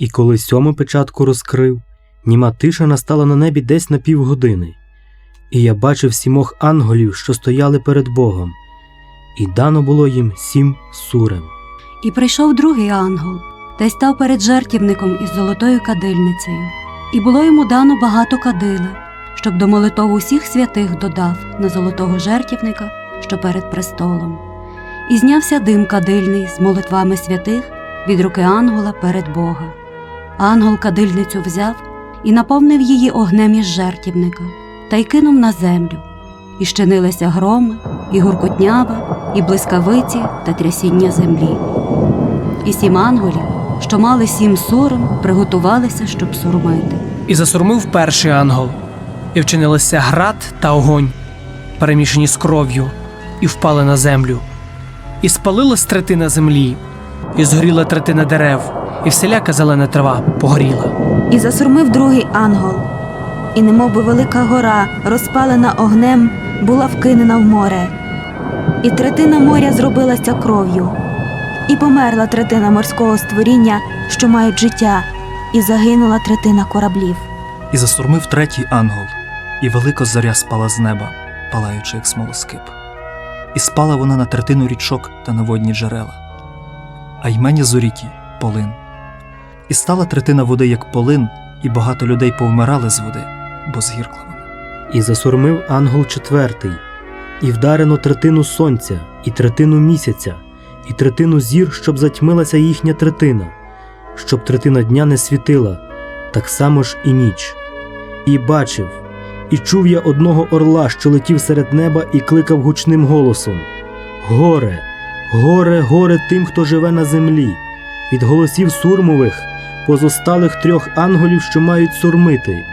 І коли сьому печатку розкрив, німа тиша настала на небі десь на півгодини. І я бачив сімох ангелів, що стояли перед Богом, і дано було їм сім сурем. І прийшов другий ангел, та й став перед жертівником із золотою кадильницею. І було йому дано багато кадила, щоб до молитов усіх святих додав на золотого жертівника, що перед престолом. І знявся дим кадильний з молитвами святих від руки ангела перед Бога. Ангел кадильницю взяв і наповнив її огнем із жертівника, та й кинув на землю. І щинилися громи, і гуркотнява, і блискавиці та трясіння землі. І сім ангелів, що мали сім сурм, приготувалися, щоб сурмити. І засурмив перший ангел, і вчинилися град та огонь, перемішані з кров'ю, і впали на землю. І спалилась третина землі, і згоріла третина дерев, і всіляка зелена трава погоріла. І засурмив другий ангел, і немов би велика гора, розпалена огнем, була вкинена в море. І третина моря зробилася кров'ю, і померла третина морського створіння, що мають життя, і загинула третина кораблів. І засурмив третій ангел, і велика зоря спала з неба, палаючи, як смолоскип. І спала вона на третину річок та на водні джерела, а ймені зоріті полин. І стала третина води, як полин, і багато людей повмирали з води, бо згіркла вона. І засурмив ангел четвертий, і вдарено третину сонця, і третину місяця, і третину зір, щоб затьмилася їхня третина, щоб третина дня не світила, так само ж і ніч. І бачив, і чув я одного орла, що летів серед неба і кликав гучним голосом: Горе, горе, горе тим, хто живе на землі, від голосів сурмових, позосталих трьох ангелів, що мають сурмити.